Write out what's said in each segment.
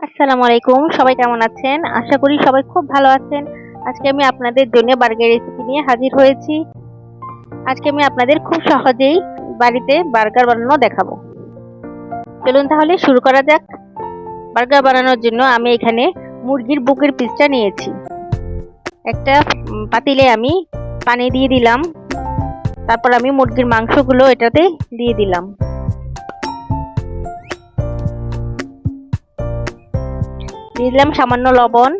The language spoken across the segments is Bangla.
আসসালামু আলাইকুম, সবাই কেমন আছেন? আশা করি সবাই খুব ভালো আছেন। আজকে আমি আপনাদের জন্য বার্গার রেসিপি নিয়ে হাজির হয়েছি। আজকে আমি আপনাদের খুব সহজেই বাড়িতে বার্গার বানানো দেখাবো। চলুন তাহলে শুরু করা যাক। বার্গার বানানোর জন্য আমি এখানে মুরগির বুকের পিসটা নিয়েছি। একটা পাতিলে আমি পানি দিয়ে দিলাম। তারপর আমি মুরগির মাংসগুলো এটাতে দিয়ে দিলাম। দিয়ে দিলাম সামান্য লবণ,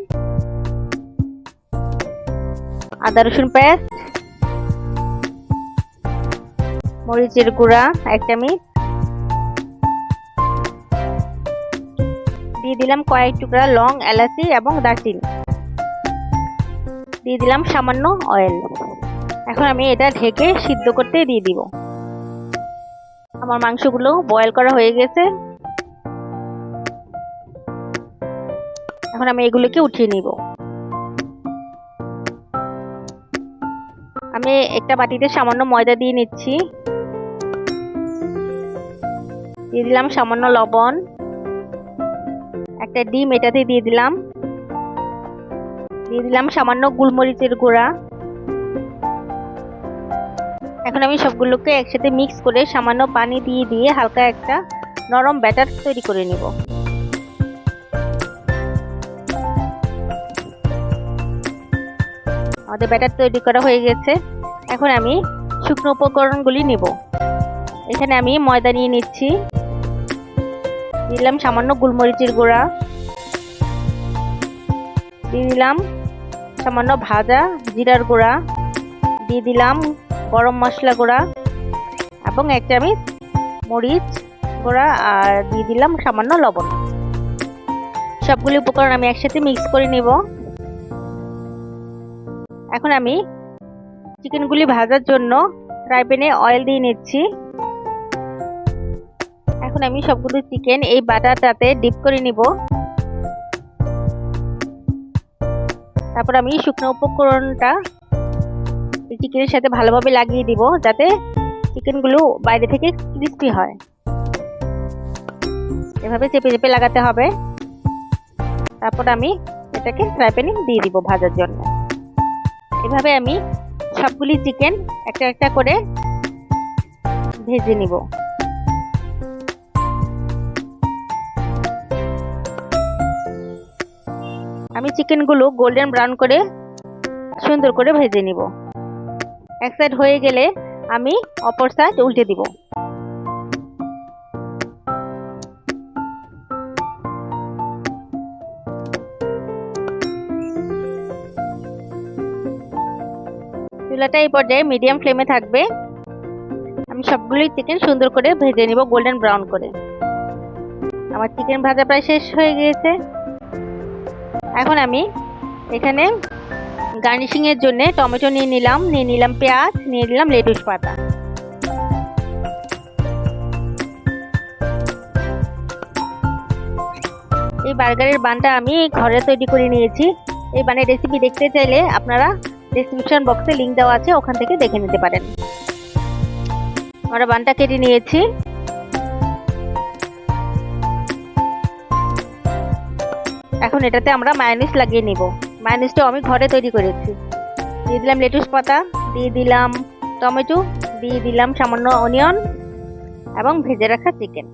আদা রসুন পেস্ট, মরিচের গুঁড়া এক চামচ। দিয়ে দিলাম কয়েক টুকরা লং এলাচি এবং দারচিনি। দিয়ে দিলাম সামান্য অয়েল এখন আমি এটা ঢেকে সিদ্ধ করতে দিয়ে দিব। আমার মাংসগুলো বয়েল করা হয়ে গেছে। এখন আমি এগুলোকে উঠিয়ে নিব। আমি একটা বাটিতে সামান্য ময়দা দিয়ে নিচ্ছি। দিয়ে দিলাম সামান্য লবণ। একটা ডিম এটাতে দিয়ে দিলাম। দিয়ে দিলাম সামান্য গোলমরিচের গুঁড়া। এখন আমি সবগুলোকে একসাথে মিক্স করে সামান্য পানি দিয়ে দিয়ে হালকা একটা নরম ব্যাটার তৈরি করে নিব। আমাদের ব্যাটার তৈরি করা হয়ে গেছে। এখন আমি শুকনো উপকরণগুলি নেব। এখানে আমি ময়দা নিয়ে নিচ্ছি। দিলাম সামান্য গোলমরিচের গুঁড়া। দিয়ে দিলাম সামান্য ভাজা জিরার গুঁড়া। দিয়ে দিলাম গরম মশলা গুঁড়া এবং এক চামচ মরিচ গুঁড়া আর দিয়ে দিলাম সামান্য লবণ। সবগুলি উপকরণ আমি একসাথে মিক্স করে নেব। এখন আমি চিকেনগুলি ভাজার জন্য ফ্রাই প্যানে অয়েল দিয়ে নিচ্ছি। এখন আমি সবগুলো চিকেন এই বাটারটাতে ডিপ করে নিব। তারপর আমি শুকনো উপকরণটা চিকেনের সাথে ভালোভাবে লাগিয়ে দিব যাতে চিকেনগুলো বাইরে থেকে ক্রিস্পি হয়। এভাবে চেপে চেপে লাগাতে হবে। তারপর আমি এটাকে ফ্রাই প্যানে দিয়ে দিব ভাজার জন্য। এভাবে আমি সবগুলি চিকেন একটা একটা করে ভেজে নিব। আমি চিকেনগুলো গোল্ডেন ব্রাউন করে সুন্দর করে ভেজে নিব। এক সাইড হয়ে গেলে আমি অপর সাইড উল্টে দিব। চুলাটা এই পর্যায়ে মিডিয়াম ফ্লেমে থাকবে। আমি সবগুলোই চিকেন সুন্দর করে ভেজে নিব গোল্ডেন ব্রাউন করে। আমার চিকেন ভাজা প্রায় শেষ হয়ে গিয়েছে। এখন আমি এখানে গার্নিশিংয়ের জন্য টমেটো নিয়ে নিলাম নিয়ে নিলাম পেঁয়াজ, নিয়ে নিলাম লেটুস পাতা। এই বার্গারের বানটা আমি ঘরে তৈরি করে নিয়েছি। এই বানের রেসিপি দেখতে চাইলে আপনারা ডেসক্রিপশন বক্সে লিংক দেওয়া আছে, ওখান থেকে দেখে নিতে পারেন। আমরা বানটা কেটে নিয়েছি। এখন এটাতে আমরা মায়োনিজ লাগিয়ে নিব। মায়োনিজটাও আমি ঘরে তৈরি করেছি। দিয়ে দিলাম লেটুস পাতা, দিয়ে দিলাম টমেটো, দিয়ে দিলাম সামান্য অনিয়ন এবং ভেজে রাখা চিকেন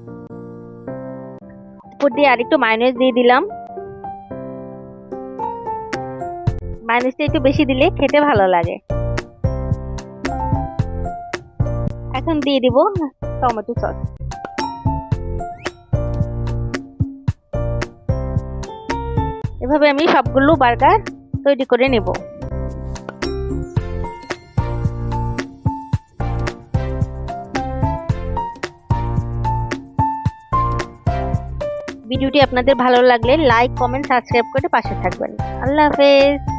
উপর দিয়ে আরেকটু মায়োনিজ দিয়ে দিলাম। মায়োনিজটা একটু বেশি দিলে খেতে ভালো লাগে। এখন দিয়ে দিব টমেটো সস। এভাবে আমি সবগুলো বার্গার তৈরি করে নেব। ভিডিওটি আপনাদের ভালো লাগলে লাইক, কমেন্ট, সাবস্ক্রাইব করে পাশে থাকবেন। আল্লাহ হাফেজ।